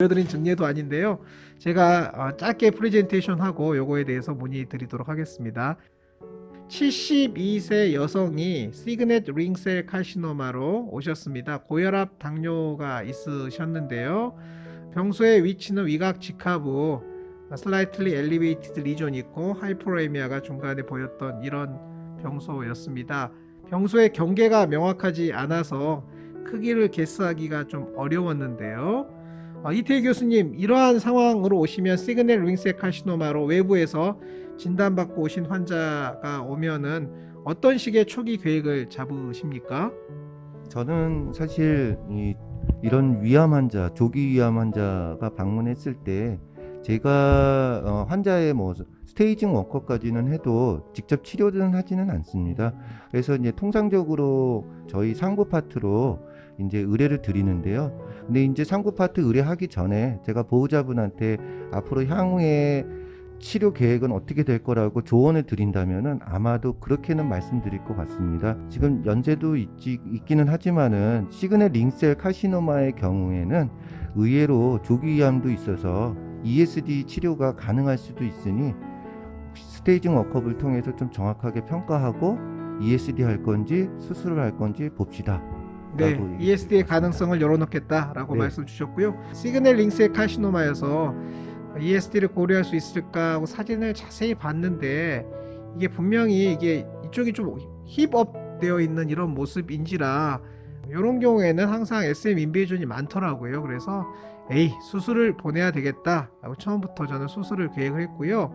보여드린 증례도 아닌데요. 제가 어, 짧게 프레젠테이션 하고 요거에 대해서 문의 드리도록 하겠습니다. 72세 여성이 시그넷 링셀 카시노마로 오셨습니다. 고혈압 당뇨가 있으셨는데요. 평소에 위치는 위각 직하부 슬라이틀리 엘리베이티드 리존 있고 하이포레미아가 중간에 보였던 이런 병소였습니다. 평소에 경계가 명확하지 않아서 크기를 개수하기가 좀 어려웠는데요. 어, 이태희 교수님, 이러한 상황으로 오시면 시그널 링셀 카시노마로 외부에서 진단받고 오신 환자가 오면은 어떤 식의 초기 계획을 잡으십니까? 저는 사실 이, 이런 위암 환자, 조기 위암 환자가 방문했을 때 제가 어, 환자의 뭐 스테이징 워커까지는 해도 직접 치료는 하지는 않습니다. 그래서 이제 통상적으로 저희 상부 파트로 이제 의뢰를 드리는데요. 근데 이제 상부 파트 의뢰하기 전에 제가 보호자분한테 앞으로 향후에 치료 계획은 어떻게 될 거라고 조언을 드린다면은 아마도 그렇게는 말씀드릴 것 같습니다. 지금 연세도 있지, 있기는 하지만은 시그널 링셀 카시노마의 경우에는 의외로 조기위암도 있어서 ESD 치료가 가능할 수도 있으니 스테이징 워크업을 통해서 좀 정확하게 평가하고 ESD 할 건지 수술을 할 건지 봅시다. 네, ESD의 가능성을 열어놓겠다라고 네. 말씀 주셨고요. 시그널 링셀 카시노마여서 ESD를 고려할 수 있을까 하고 사진을 자세히 봤는데 이게 분명히 이게 이쪽이 좀 힙업 되어 있는 이런 모습인지라 이런 경우에는 항상 SM 인베이전이 많더라고요. 그래서 에이 수술을 보내야 되겠다라고 처음부터 저는 수술을 계획을 했고요.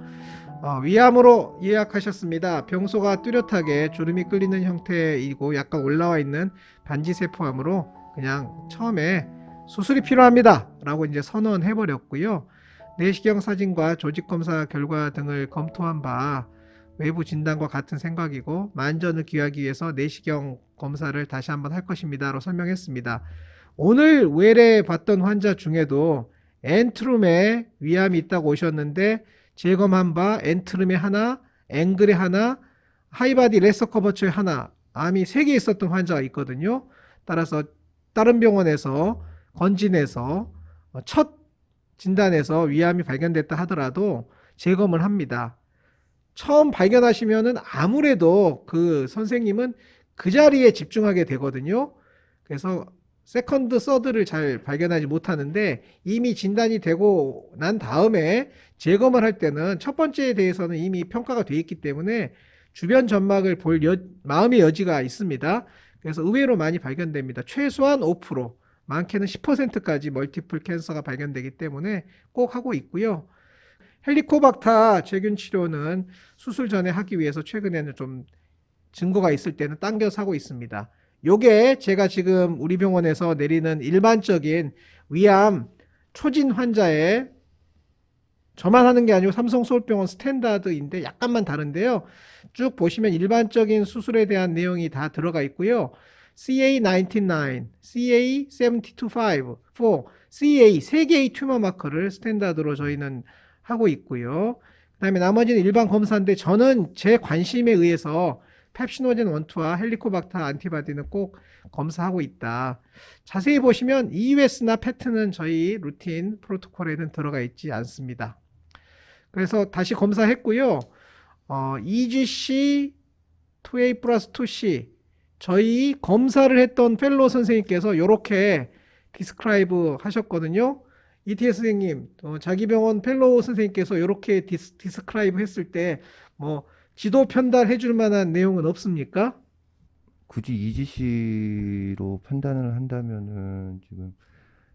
어, 위암으로 예약하셨습니다. 병소가 뚜렷하게 주름이 끌리는 형태이고 약간 올라와 있는 반지세포암으로 그냥 처음에 수술이 필요합니다. 라고 이제 선언해 버렸고요. 내시경 사진과 조직 검사 결과 등을 검토한 바 외부 진단과 같은 생각이고 만전을 기하기 위해서 내시경 검사를 다시 한번 할 것입니다로 설명했습니다. 오늘 외래 봤던 환자 중에도 엔트룸에 위암이 있다고 오셨는데 재검한 바 엔트룸에 하나, 앵글에 하나, 하이바디 레서 커버처에 하나, 암이 세개 있었던 환자가 있거든요. 따라서 다른 병원에서 건진해서 어, 첫 진단에서 위암이 발견됐다 하더라도 재검을 합니다. 처음 발견하시면은 아무래도 그 선생님은 그 자리에 집중하게 되거든요. 그래서 세컨드, 서드를 잘 발견하지 못하는데 이미 진단이 되고 난 다음에 재검을 할 때는 첫 번째에 대해서는 이미 평가가 돼 있기 때문에 주변 점막을 볼 여- 마음의 여지가 있습니다. 그래서 의외로 많이 발견됩니다. 최소한 5%, 많게는 10%까지 멀티플 캔서가 발견되기 때문에 꼭 하고 있고요. 헬리코박터 제균 치료는 수술 전에 하기 위해서 최근에는 좀 증거가 있을 때는 당겨서 하고 있습니다. 요게 제가 지금 우리 병원에서 내리는 일반적인 위암 초진 환자의 저만 하는 게 아니고 삼성 서울병원 스탠다드인데 약간만 다른데요. 쭉 보시면 일반적인 수술에 대한 내용이 다 들어가 있고요. CA99, CA725, 4, CA 세 개의 튜머 마커를 스탠다드로 저희는 하고 있고요. 그다음에 나머지는 일반 검사인데 저는 제 관심에 의해서 펩시노젠 원투와 헬리코박터 안티바디는 꼭 검사하고 있다. 자세히 보시면 EUS나 패트는 저희 루틴 프로토콜에는 들어가 있지 않습니다. 그래서 다시 검사했고요. 어, EGC 2A 플러스 2C 저희 검사를 했던 펠로 선생님께서 이렇게 디스크라이브 하셨거든요. 이티에스 선생님, 어, 자기 병원 펠로우 선생님께서 이렇게 디스, 디스크라이브 했을 때 뭐 지도 편달해 줄 만한 내용은 없습니까? 굳이 EGC로 판단을 한다면은 지금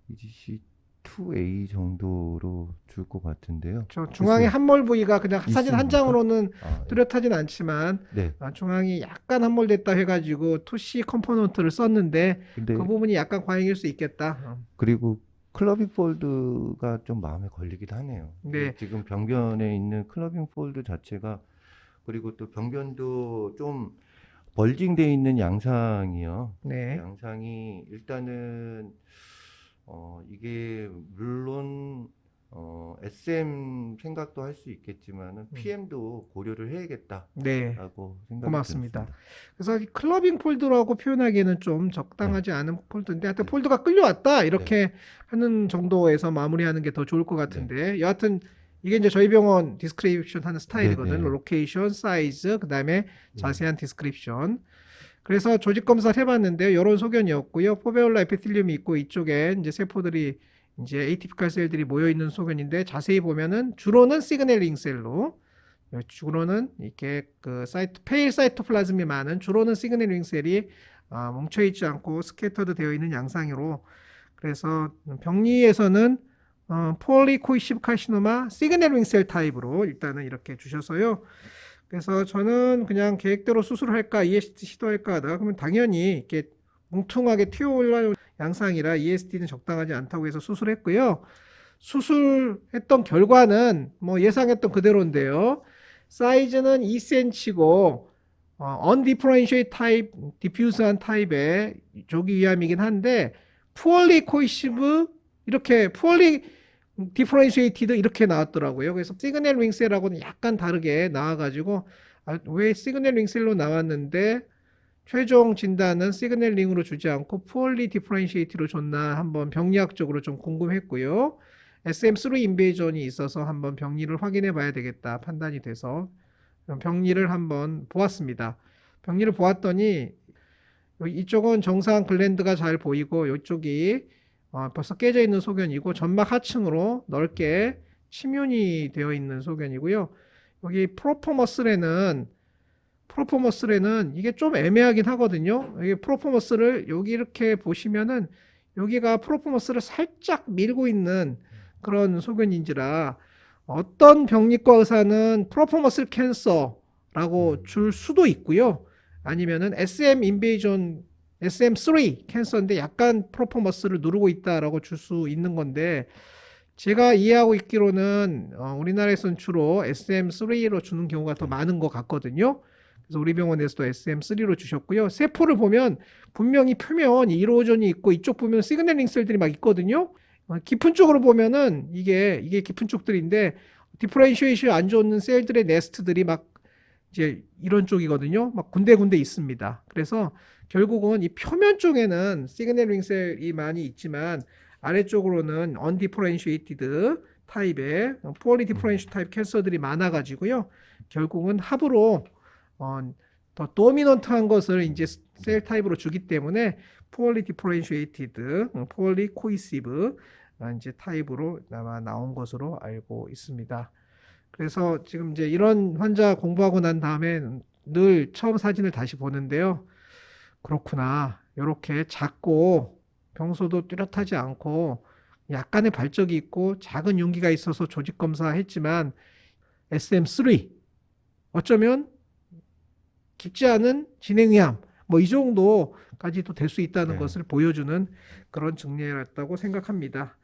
EGC 2A 정도로 줄 것 같은데요. 저 중앙에 글쎄요. 함몰 부위가 그냥 사진 한 있습니까? 장으로는 아, 뚜렷하진 않지만 네. 아, 중앙이 약간 함몰됐다 해가지고 2C 컴포넌트를 썼는데 근데 그 부분이 약간 과잉일 수 있겠다. 어. 그리고 클러빙 폴드가 좀 마음에 걸리기도 하네요. 네. 지금 병변에 있는 클러빙 폴드 자체가 그리고 또 병변도 좀 벌징돼 있는 양상이요. 네. 양상이 일단은 어 이게 물론 어 SM 생각도 할 수 있겠지만은 음. PM도 고려를 해야겠다라고 네. 생각이 고맙습니다. 들었습니다. 그래서 이 클러빙 폴드라고 표현하기에는 좀 적당하지 않은 폴드인데 하여튼 폴드가 끌려왔다 이렇게 하는 정도에서 마무리하는 게 더 좋을 것 같은데 여하튼 이게 이제 저희 병원 디스크립션 하는 스타일이거든 네, 네. 로케이션, 사이즈, 그다음에 자세한 디스크립션. 그래서 조직 검사를 해봤는데 이런 소견이었고요. 포베올라 에피텔리움이 있고 이쪽에 이제 세포들이 이제 에이티피컬 셀들이 모여 있는 소견인데 자세히 보면은 주로는 시그널링 셀로 주로는 이렇게 그 사이트 페일 사이토플라즘이 많은 주로는 시그널링 셀이 아, 뭉쳐 있지 않고 스캐터드 되어 있는 양상으로 그래서 병리에서는 어, 폴리코이시브 카시노마 시그널링 셀 타입으로 일단은 이렇게 주셔서요. 그래서 저는 그냥 계획대로 수술을 할까 EST 시도할까 하다가 그러면 당연히 이렇게 뭉퉁하게 튀어 올라올 양상이라 EST는 적당하지 않다고 해서 수술했고요. 수술했던 결과는 뭐 예상했던 그대로인데요. 사이즈는 2cm고 어, undifferentiated 타입, 디퓨즈한 타입의 조기 위암이긴 한데 cohesive 이렇게 differentiated 이렇게 나왔더라고요. 그래서 시그널 윙셀하고는 약간 다르게 나와가지고 아, 왜 시그널 윙셀로 나왔는데 최종 진단은 시그널 링으로 주지 않고 poorly differentiated로 줬나 한번 병리학적으로 좀 궁금했고요. SM3 인베이전이 있어서 한번 병리를 확인해 봐야 되겠다 판단이 돼서 병리를 한번 보았습니다. 병리를 보았더니 이쪽은 정상 글랜드가 잘 보이고 이쪽이 어, 벌써 깨져 있는 소견이고 점막 하층으로 넓게 침윤이 되어 있는 소견이고요. 여기 프로포머슬에는 프로포머슬에는 이게 좀 애매하긴 하거든요. 이게 프로포머슬을 여기 이렇게 보시면은 여기가 프로포머스를 살짝 밀고 있는 그런 소견인지라 어떤 병리과 의사는 프로포머슬 캔서라고 음. 줄 수도 있고요. 아니면은 SM 인베이전 SM3 캔서인데 약간 프로포머스를 누르고 있다라고 줄 수 있는 건데 제가 이해하고 있기로는 어, 우리나라에서는 주로 SM3로 주는 경우가 더 많은 것 같거든요. 그래서 우리 병원에서도 SM3로 주셨고요. 세포를 보면 분명히 표면 이로전이 있고 이쪽 보면 시그널링 셀들이 막 있거든요. 어, 깊은 쪽으로 보면은 이게 이게 깊은 쪽들인데 디프렌시에이션 안 좋은 셀들의 네스트들이 막 이제 이런 쪽이거든요. 막 군데군데 있습니다. 그래서 결국은 이 표면 쪽에는 시그널 링 셀이 많이 있지만 아래쪽으로는 undifferentiated 타입의 poorly differentiated 타입 캔서들이 많아가지고요. 결국은 합으로 어, 더 도미넌트한 것을 이제 셀 타입으로 주기 때문에 어, poorly cohesive 아, 이제 타입으로 아마 나온 것으로 알고 있습니다. 그래서 지금 이제 이런 환자 공부하고 난 다음에 늘 처음 사진을 다시 보는데요. 그렇구나. 이렇게 작고 평소도 뚜렷하지 않고 약간의 발적이 있고 작은 용기가 있어서 조직 검사했지만 SM3 어쩌면 깊지 않은 진행위암 뭐이 정도까지도 될 수 있다는 네. 것을 보여주는 그런 증례였다고 생각합니다.